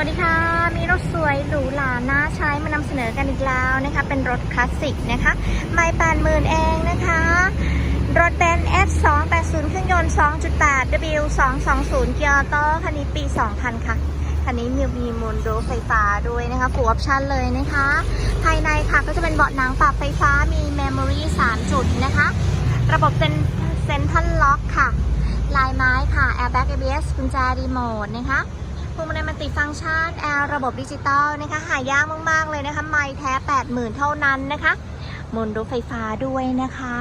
วัสดีค่ะ มีรถสวยหรูหราน่าใช้มานำเสนอกันอีกแล้วนะคะ เป็นรถคลาสสิกนะคะ ไม่แปดหมื่นเองนะคะ รถเบนซ์ F 2 8 0 เครื่องยนต์ 2.8 W 220 เกียร์โตคันนี้ปี 2000 ค่ะ คันนี้มีมีมูลโดไฟฟ้าด้วยนะคะฟูออปชั่นเลยนะคะ ภายในค่ะก็จะเป็นเบาะหนังปรับไฟฟ้า มีเมมโมรี่3จุดนะคะ ระบบเป็นเซนทัลล็อกค่ะ ลายไม้ค่ะ Airbag ABS กุญแจรีโมทนะคะ พวงมาลัยมันติฟังก์ชันแอร์ระบบดิจิตอลนะคะ หายากมาก ๆ เลยนะคะ ไม่แท้ 80,000 เท่านั้นนะคะมนรถไฟฟ้าด้วยนะคะ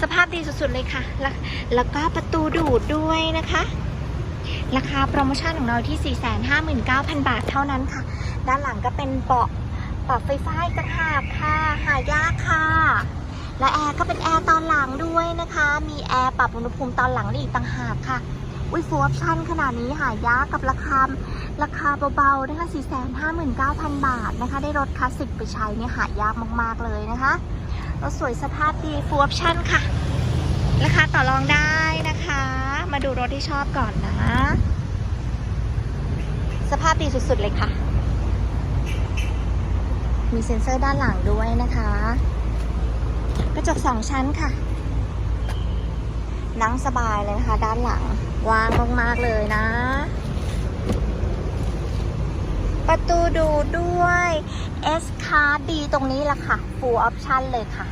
สภาพดีสุด ๆ เลยค่ะ แล้วแล้วก็ประตูดูดด้วยนะคะ ราคาโปรโมชั่นของเราที่ 459,000 บาทเท่านั้นค่ะ ด้านหลังก็เป็นเบาะปรับไฟฟ้าอีกต่างหากค่ะ หายากค่ะและแอร์ก็เป็นแอร์ตอนหลังด้วยนะคะ มีแอร์ปรับอุณหภูมิตอนหลังได้อีกต่างหากค่ะ อุ้ยฟูลออปชั่นขนาดนี้หายากกับราคาราคาเบาๆนะคะ 459,000 บาทนะคะ ได้รถคลาสสิกไปใช้เนี่ยหายากมากๆเลยนะคะรถสวยสภาพดีฟูลออปชั่นค่ะ ราคาต่อรองได้นะคะ มาดูรถที่ชอบก่อนนะ สภาพดีสุดๆเลยค่ะ มีเซ็นเซอร์ด้านหลังด้วยนะคะ กระจกสองชั้นค่ะ นั่งสบายเลยนะคะ ด้านหลังว่างมากๆเลยนะ ประตูดูดด้วย S Card ดีตรงนี้แหละค่ะ Full Option เลยค่ะ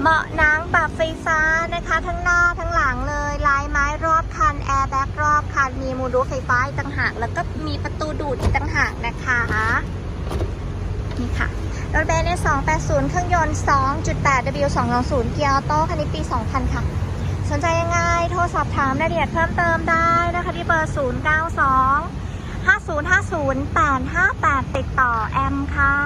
เบาะหนังปรับไฟฟ้านะคะ ทั้งหน้าทั้งหลังเลยลายไม้รอบคันแอร์แบ็กรอบคันมีมูดูไฟฟ้าอีกต่างหาก แล้วก็มีประตูดูดอีกต่างหากนะคะ นี่ค่ะ รถเบนซ์280 เครื่องยนต์ 2.8 W 220เกียร์ออโต้คันนี้ปี 2000 ค่ะ สนใจยังไง โทรสอบถามรายละเอียดเพิ่มเติมได้นะคะที่เบอร์ 092 5050 858 ติดต่อแอมค่ะ